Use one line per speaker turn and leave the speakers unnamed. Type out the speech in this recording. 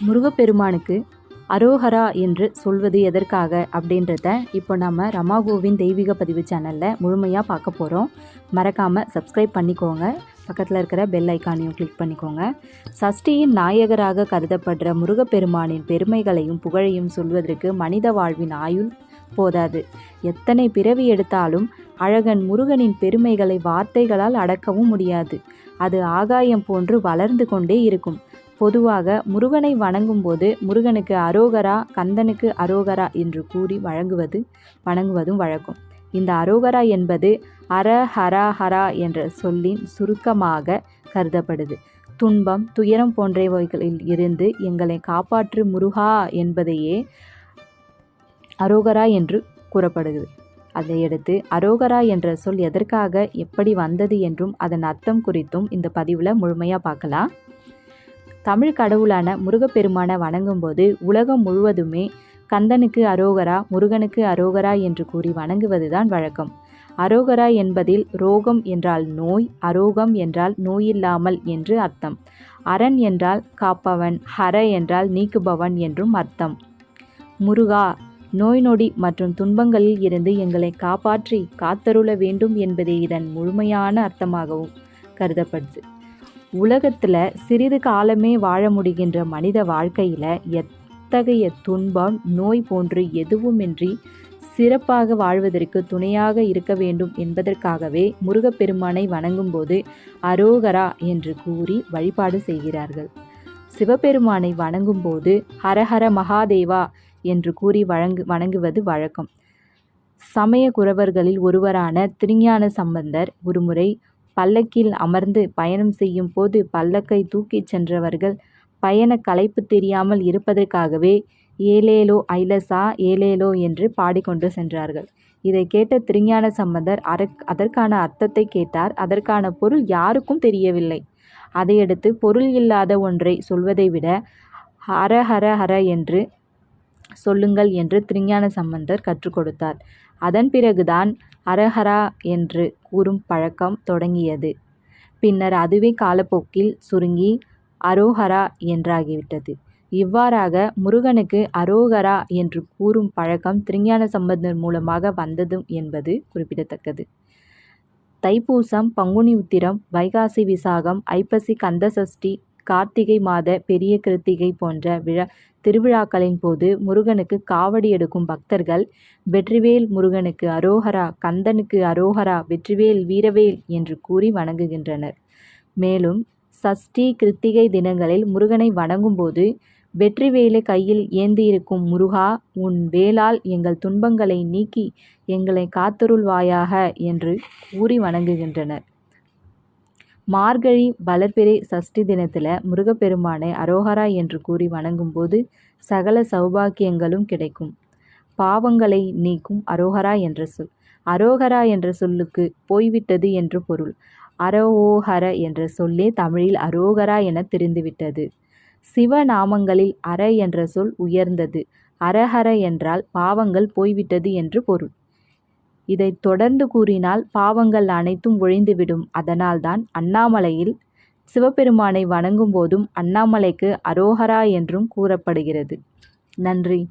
முருகப்பெருமானுக்கு அரோஹரா என்று சொல்வது எதற்காக அப்படின்றத இப்போ நம்ம ரமாகோவின் தெய்வீக பதிவு சேனலில் முழுமையாக பார்க்க போகிறோம் மறக்காமல் சப்ஸ்கிரைப் பண்ணிக்கோங்க. பக்கத்தில் இருக்கிற பெல் ஐக்கானையும் கிளிக் பண்ணிக்கோங்க. சஷ்டியின் நாயகராக கருதப்படுற முருகப்பெருமானின் பெருமைகளையும் புகழையும் சொல்வதற்கு மனித வாழ்வின் ஆயுள் போதாது. எத்தனை பிறவி எடுத்தாலும் அழகன் முருகனின் பெருமைகளை வார்த்தைகளால் அடக்கவும் முடியாது. அது ஆகாயம் போன்று வளர்ந்து கொண்டே இருக்கும். பொதுவாக முருகனை வணங்கும்போது முருகனுக்கு அரோகரா கந்தனுக்கு அரோகரா என்று கூறி வழங்குவது வணங்குவதும் வழக்கம். இந்த அரோகரா என்பது அர ஹரா ஹரா என்ற சொல்லின் சுருக்கமாக கருதப்படுது. துன்பம் துயரம் போன்றவைகளில் இருந்து எங்களை காப்பாற்று முருகா என்பதையே அரோகரா என்று கூறப்படுகிறது. அதையடுத்து அரோகரா என்ற சொல் எதற்காக எப்படி வந்தது என்றும் அதன் அர்த்தம் குறித்தும் இந்த பதிவில் முழுமையாக பார்க்கலாம். தமிழ் கடவுளான முருகப்பெருமானை வணங்கும்போது உலகம் முழுவதுமே கந்தனுக்கு அரோகரா முருகனுக்கு அரோகரா என்று கூறி வணங்குவதுதான் வழக்கம். அரோகரா என்பதில் ரோகம் என்றால் நோய் அரோகம் என்றால் நோயில்லாமல் என்று அர்த்தம். அரண் என்றால் காப்பவன் ஹர என்றால் நீக்குபவன் என்றும் அர்த்தம். முருகா நோய் நொடி மற்றும் துன்பங்களில் இருந்து எங்களை காப்பாற்றி காத்தருள வேண்டும் என்பதே இதன் முழுமையான அர்த்தமாகவும் கருதப்படுது. உலகத்தில் சிறிது காலமே வாழ முடிகின்ற மனித வாழ்க்கையில் எத்தகைய துன்பம் நோய் போன்று எதுவுமின்றி சிறப்பாக வாழ்வதற்கு துணையாக இருக்க வேண்டும் என்பதற்காகவே முருகப்பெருமானை வணங்கும்போது அரோகரா என்று கூறி வழிபாடு செய்கிறார்கள். சிவபெருமானை வணங்கும்போது ஹரஹர மகாதேவா என்று கூறி வழங்கு வணங்குவது வழக்கம். சமய குறவர்களில் ஒருவரான திருஞான சம்பந்தர் ஒருமுறை பல்லக்கில் அமர்ந்து பயணம் செய்யும் போது பல்லக்கை தூக்கிச் சென்றவர்கள் பயண களைப்பு தெரியாமல் இருப்பதற்காகவே ஏலேலோ ஐலசா ஏலேலோ என்று பாடிக்கொண்டு சென்றார்கள். இதை கேட்ட திருஞான சம்பந்தர் அதற்கான அர்த்தத்தை கேட்டார். அதற்கான பொருள் யாருக்கும் தெரியவில்லை. அதையடுத்து பொருள் இல்லாத ஒன்றை சொல்வதை விட ஹர ஹர ஹர என்று சொல்லுங்கள் என்று திருஞான சம்பந்தர் கற்றுக் கொடுத்தார். அதன் பிறகுதான் அரஹரா என்று கூறும் பழக்கம் தொடங்கியது. பின்னர் அதுவே காலப்போக்கில் சுருங்கி அரோஹரா என்றாகிவிட்டது. இவ்வாறாக முருகனுக்கு அரோகரா என்று கூறும் பழக்கம் திருஞான சம்பந்தர் மூலமாக வந்ததும் என்பது குறிப்பிடத்தக்கது. தைப்பூசம் பங்குனி உத்திரம் வைகாசி விசாகம் ஐப்பசி கந்தசஷ்டி கார்த்திகை மாத பெரிய கிருத்திகை போன்ற விழா திருவிழாக்களின் போது முருகனுக்கு காவடி எடுக்கும் பக்தர்கள் வெற்றிவேல் முருகனுக்கு அரோஹரா கந்தனுக்கு அரோஹரா வெற்றிவேல் வீரவேல் என்று கூறி வணங்குகின்றனர். மேலும் சஷ்டி கிருத்திகை தினங்களில் முருகனை வணங்கும்போது வெற்றிவேலை கையில் ஏந்தியிருக்கும் முருகா உன் வேலால் எங்கள் துன்பங்களை நீக்கி எங்களை காத்தருள்வாயாக என்று கூறி வணங்குகின்றனர். மார்கழி வளர்பிறை சஷ்டி தினத்தில் முருகப்பெருமானை அரோகரா என்று கூறி வணங்கும்போது சகல சௌபாக்கியங்களும் கிடைக்கும். பாவங்களை நீக்கும் அரோகரா என்ற சொல். அரோகரா என்ற சொல்லுக்கு போய்விட்டது என்று பொருள். அரோஹர என்ற சொல்லே தமிழில் அரோகரா என தெரிந்துவிட்டது. சிவநாமங்களில் அற என்ற சொல் உயர்ந்தது. அரஹர என்றால் பாவங்கள் போய்விட்டது என்று பொருள். இதை தொடர்ந்து கூறினால் பாவங்கள் அனைத்தும் ஒழிந்துவிடும். அதனால்தான் அண்ணாமலையில் சிவபெருமானை வணங்கும் போதும் அண்ணாமலைக்கு அரோஹரா என்றும் கூறப்படுகிறது. நன்றி.